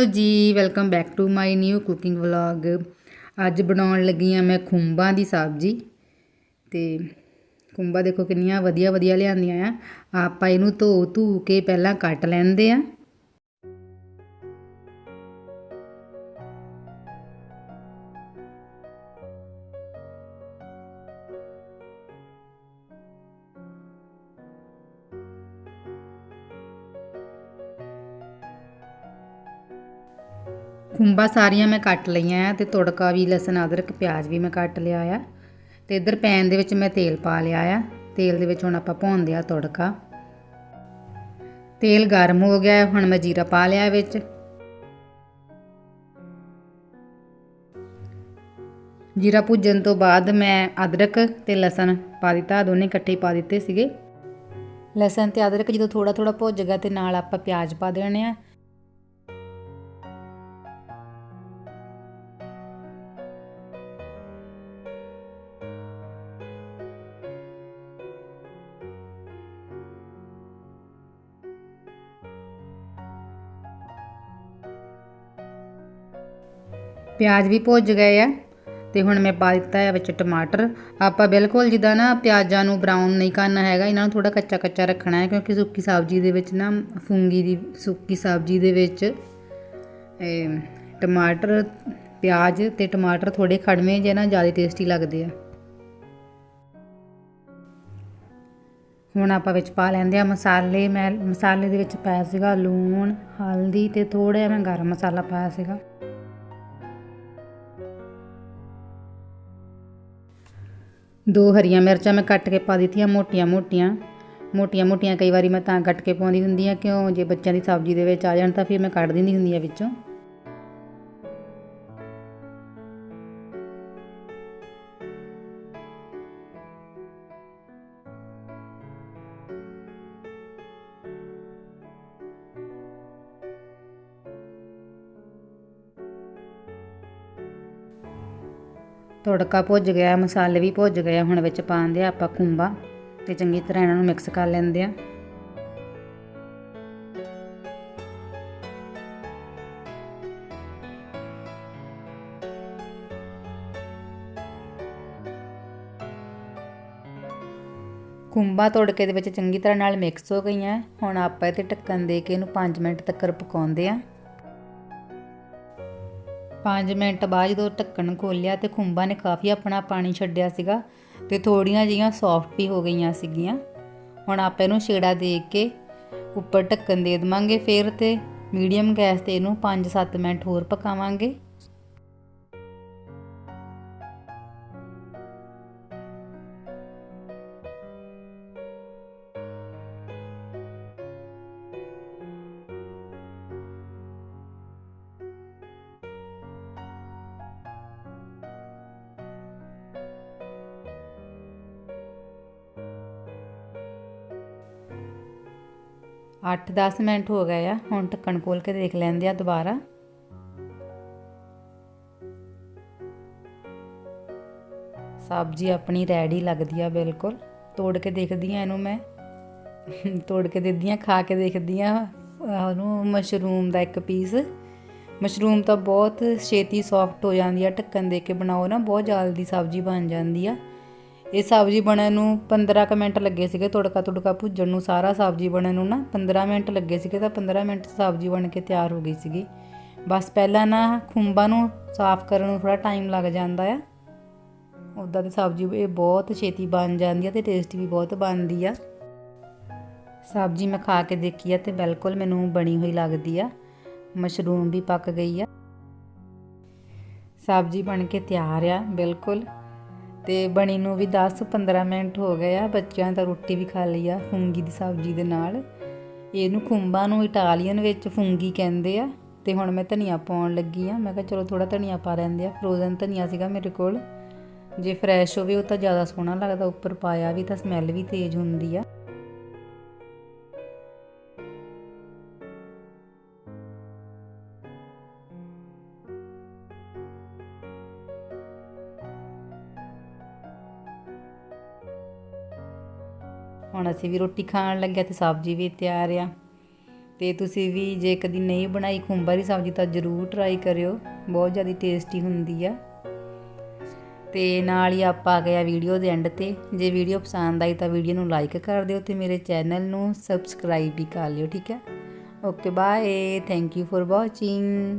Hello ji, welcome back to my new cooking vlog. ਅੱਜ ਬਣਾਉਣ ਲੱਗੀ ਆ ਮੈਂ ਖੁੰਬਾਂ ਦੀ ਸਬਜ਼ੀ। ਤੇ ਖੁੰਬਾਂ ਦੇਖੋ ਕਿੰਨੀਆਂ ਵਧੀਆ ਵਧੀਆ ਲਿਆਂਦੀਆਂ ਆ। ਆਪਾਂ ਇਹਨੂੰ ਧੋ ਧੂ ਕੇ ਪਹਿਲਾਂ ਕੱਟ ਲੈਂਦੇ ਆ। ਖੁੰਬਾਂ ਸਾਰੀਆਂ ਮੈਂ ਕੱਟ ਲਈਆਂ ਆ ਤੇ ਤੜਕਾ ਵੀ, ਲਸਣ, ਅਦਰਕ, ਪਿਆਜ਼ ਵੀ ਮੈਂ ਕੱਟ ਲਿਆ ਆ। ਤੇ ਇੱਧਰ ਪੈਨ ਦੇ ਵਿੱਚ ਮੈਂ ਤੇਲ ਪਾ ਲਿਆ ਆ। ਤੇਲ ਦੇ ਵਿੱਚ ਹੁਣ ਆਪਾਂ ਭੁੰਨਦੇ ਆ ਤੜਕਾ। ਤੇਲ ਗਰਮ ਹੋ ਗਿਆ ਹੁਣ ਮੈਂ ਜੀਰਾ ਪਾ ਲਿਆ ਵਿੱਚ। ਜੀਰਾ ਭੁੱਜਣ ਤੋਂ ਬਾਅਦ ਮੈਂ ਅਦਰਕ ਤੇ ਲਸਣ ਪਾ ਦਿੱਤਾ, ਦੋਨੇ ਇਕੱਠੇ ਪਾ ਦਿੱਤੇ ਸੀਗੇ। ਲਸਣ ਤੇ ਅਦਰਕ ਜਦੋਂ ਥੋੜਾ ਥੋੜਾ ਭੁੱਜ ਗਿਆ ਤੇ ਨਾਲ ਆਪਾਂ ਪਿਆਜ਼ ਪਾ ਦੇਣੇ ਆ। ਪਿਆਜ਼ ਵੀ ਭੁੱਜ ਗਏ ਆ। ਤੇ ਹੁਣ ਮੈਂ ਪਾ ਦਿੱਤਾ ਹੈ ਵਿੱਚ ਟਮਾਟਰ। ਆਪਾਂ ਬਿਲਕੁਲ ਜਿੱਦਾਂ ਨਾ ਪਿਆਜ਼ਾਂ ਨੂੰ ਬਰਾਊਨ ਨਹੀਂ ਕਰਨਾ ਹੈਗਾ, ਇਹਨਾਂ ਨੂੰ ਥੋੜਾ ਕੱਚਾ ਕੱਚਾ ਰੱਖਣਾ ਹੈ, ਕਿਉਂਕਿ ਸੁੱਕੀ ਸਬਜ਼ੀ ਦੇ ਵਿੱਚ ਨਾ, ਫੁੰਗੀ ਦੀ ਸੁੱਕੀ ਸਬਜ਼ੀ ਦੇ ਵਿੱਚ ਟਮਾਟਰ, ਪਿਆਜ਼ ਤੇ ਟਮਾਟਰ ਥੋੜੇ ਖੜਵੇਂ ਜੇ ਨਾ ਜ਼ਿਆਦਾ ਟੇਸਟੀ ਲੱਗਦੇ ਆ। ਹੁਣ ਆਪਾਂ ਵਿੱਚ ਪਾ ਲੈਂਦੇ ਆ ਮਸਾਲੇ, ਮੈਂ ਮਸਾਲੇ ਦੇ ਵਿੱਚ ਪਾਇਆ ਸੀਗਾ ਲੂਣ, ਹਲਦੀ ਤੇ ਥੋੜਾ ਜਿਹਾ ਮੈਂ ਗਰਮ ਮਸਾਲਾ ਪਾਇਆ ਸੀਗਾ। ਦੋ ਹਰੀਆਂ ਮਿਰਚਾਂ ਮੈਂ ਕੱਟ ਕੇ ਪਾ ਦਿੱਤੀਆਂ, ਮੋਟੀਆਂ ਮੋਟੀਆਂ। ਮੋਟੀਆਂ ਮੋਟੀਆਂ ਕਈ ਵਾਰੀ ਮੈਂ ਤਾਂ ਕੱਟ ਕੇ ਪਾਉਂਦੀ ਹੁੰਦੀ ਆ ਕਿਉਂ? ਜੇ ਬੱਚਿਆਂ ਦੀ ਸਬਜ਼ੀ ਦੇ ਵਿੱਚ ਆ ਜਾਣ ਤਾਂ ਫਿਰ ਮੈਂ ਕੱਢ ਦਿੰਦੀ ਹੁੰਦੀ ਆ ਵਿੱਚੋਂ। ਤੜਕਾ ਭੁੱਜ ਗਿਆ, ਮਸਾਲੇ ਵੀ ਭੁੱਜ ਗਏ ਹੁਣ ਵਿੱਚ ਪਾਉਂਦੇ ਆ ਆਪਾਂ ਕੁੰਬਾ ਤੇ ਚੰਗੀ ਤਰ੍ਹਾਂ ਇਹਨਾਂ ਨੂੰ ਮਿਕਸ ਕਰ ਲੈਂਦੇ ਆ। ਕੁੰਬਾ ਤੋੜਕੇ ਦੇ ਵਿੱਚ ਚੰਗੀ ਤਰ੍ਹਾਂ ਨਾਲ ਮਿਕਸ ਹੋ ਗਈਆਂ। ਹੁਣ ਆਪਾਂ ਇਹ ਤੇ ਢੱਕਣ ਦੇ ਕੇ ਇਹਨੂੰ 5 ਮਿੰਟ ਤੱਕ ਪਕਾਉਂਦੇ ਆ। 5 ਮਿੰਟ ਬਾਅਦ ਜਦੋਂ ਢੱਕਣ ਖੋਲ੍ਹਿਆ ਤੇ ਖੁੰਬਾਂ ਨੇ ਕਾਫੀ ਆਪਣਾ ਪਾਣੀ ਛੱਡਿਆ ਸੀਗਾ ਤੇ ਥੋੜੀਆਂ ਜੀਆਂ ਸੌਫਟ ਵੀ ਹੋ ਗਈਆਂ ਸੀਗੀਆਂ। ਹੁਣ ਆਪਾਂ ਇਹਨੂੰ ਛੇੜਾ ਦੇ ਕੇ ਉੱਪਰ ਢੱਕਣ ਦੇ ਦਵਾਂਗੇ ਫਿਰ ਤੇ ਮੀਡੀਅਮ ਗੈਸ ਤੇ ਇਹਨੂੰ 5-7 ਮਿੰਟ ਹੋਰ ਪਕਾਵਾਂਗੇ। ਅੱਠ 10 ਮਿੰਟ ਹੋ ਗਏ ਆ, ਹੁਣ ਢੱਕਣ ਖੋਲ ਕੇ ਦੇਖ ਲੈਂਦੇ ਆ ਦੁਬਾਰਾ। ਸਬਜ਼ੀ ਆਪਣੀ ਰੈਡੀ ਲੱਗਦੀ ਆ ਬਿਲਕੁਲ। ਤੋੜ ਕੇ ਦੇਖਦੀ ਆ ਇਹਨੂੰ ਮੈਂ। ਤੋੜ ਕੇ ਦੇਖਦੀ ਆ, ਖਾ ਕੇ ਦੇਖਦੀ ਆ। ਉਹਨੂੰ ਮਸ਼ਰੂਮ ਦਾ ਇੱਕ ਪੀਸ। ਮਸ਼ਰੂਮ ਤਾਂ ਬਹੁਤ ਛੇਤੀ ਸੌਫਟ ਹੋ ਜਾਂਦੀ ਆ, ਢੱਕਣ ਦੇ ਕੇ ਬਣਾਓ ਨਾ, ਬਹੁਤ ਜਲਦੀ ਸਬਜ਼ੀ ਬਣ ਜਾਂਦੀ ਆ। ਇਹ ਸਬਜ਼ੀ ਬਣਨ ਨੂੰ 15 ਕ ਮਿੰਟ ਲੱਗੇ ਸੀਗੇ ਤੜਕਾ ਤੁੜਕਾ ਭੁੱਜਣ ਨੂੰ, ਸਾਰਾ ਸਬਜ਼ੀ ਬਣਨ ਨੂੰ ਨਾ 15 ਮਿੰਟ ਲੱਗੇ ਸੀਗੇ ਤਾਂ 15 ਮਿੰਟ ਸਬਜ਼ੀ ਬਣ ਕੇ ਤਿਆਰ ਹੋ ਗਈ ਸੀਗੀ। ਬਸ ਪਹਿਲਾਂ ਨਾ ਖੁੰਬਾਂ ਨੂੰ ਸਾਫ਼ ਕਰਨ ਨੂੰ ਥੋੜਾ ਟਾਈਮ ਲੱਗ ਜਾਂਦਾ ਆ। ਉਦਾਂ ਦੀ ਸਬਜ਼ੀ ਇਹ ਬਹੁਤ ਛੇਤੀ ਬਣ ਜਾਂਦੀ ਆ ਤੇ ਟੇਸਟੀ ਵੀ ਬਹੁਤ ਬਣਦੀ ਆ। ਸਬਜ਼ੀ ਮੈਂ ਖਾ ਕੇ ਦੇਖੀ ਆ ਤੇ ਬਿਲਕੁਲ ਮੈਨੂੰ ਬਣੀ ਹੋਈ ਲੱਗਦੀ ਆ। ਮਸ਼ਰੂਮ ਵੀ ਪੱਕ ਗਈ ਆ। ਸਬਜ਼ੀ ਬਣ ਕੇ ਤਿਆਰ ਆ ਬਿਲਕੁਲ। ਤੇ ਬਣੀ ਨੂੰ ਵੀ 10-15 ਮਿੰਟ ਹੋ ਗਏ ਆ, ਬੱਚਿਆਂ ਤਾਂ ਰੋਟੀ ਵੀ ਖਾ ਲਈ ਆ, ਫੁੰਗੀ ਦੀ ਸਬਜ਼ੀ ਦੇ ਨਾਲ। ਇਹਨੂੰ ਖੁੰਬਾਂ ਨੂੰ ਇਟਾਲੀਅਨ ਵਿੱਚ ਫੁੰਗੀ ਕਹਿੰਦੇ ਆ, ਤੇ ਹੁਣ ਮੈਂ ਧਨੀਆ ਪਾਉਣ ਲੱਗੀ ਆ। ਮੈਂ ਕਿਹਾ ਚਲੋ ਥੋੜਾ ਧਨੀਆ ਪਾ ਲੈਂਦੇ ਆ ਫਰੋਜ਼ਨ ਧਨੀਆ ਸੀਗਾ ਮੇਰੇ ਕੋਲ। ਜੇ ਫਰੈਸ਼ ਹੋਵੇ ਉਹ ਤਾਂ ਜ਼ਿਆਦਾ ਸੋਹਣਾ ਲੱਗਦਾ, ਉੱਪਰ ਪਾਇਆ ਵੀ ਤਾਂ ਸਮੈਲ ਵੀ ਤੇਜ਼ ਹੁੰਦੀ ਆ। ਹੁਣ ਅਸੀਂ ਵੀ ਰੋਟੀ ਖਾਣ ਲੱਗਿਆ ਤੇ ਸਬਜ਼ੀ ਵੀ ਤਿਆਰ ਆ। ਤੇ ਤੁਸੀਂ ਵੀ ਜੇ ਕਦੀ ਨਹੀਂ ਬਣਾਈ ਖੁੰਬਾਂ ਦੀ ਸਬਜ਼ੀ ਤਾਂ ਜ਼ਰੂਰ ਟਰਾਈ ਕਰਿਓ, ਬਹੁਤ ਜ਼ਿਆਦਾ ਟੇਸਟੀ ਹੁੰਦੀ ਆ। ਤੇ ਨਾਲ ਹੀ ਆਪਾਂ ਆ ਗਿਆ ਵੀਡੀਓ ਦੇ ਐਂਡ ਤੇ। ਜੇ ਵੀਡੀਓ ਪਸੰਦ ਆਈ ਤਾਂ ਵੀਡੀਓ ਨੂੰ ਲਾਈਕ ਕਰ ਦਿਓ ਤੇ ਮੇਰੇ ਚੈਨਲ ਨੂੰ ਸਬਸਕ੍ਰਾਈਬ ਵੀ ਕਰ ਲਿਓ, ਠੀਕ ਹੈ okay bye thank you for watching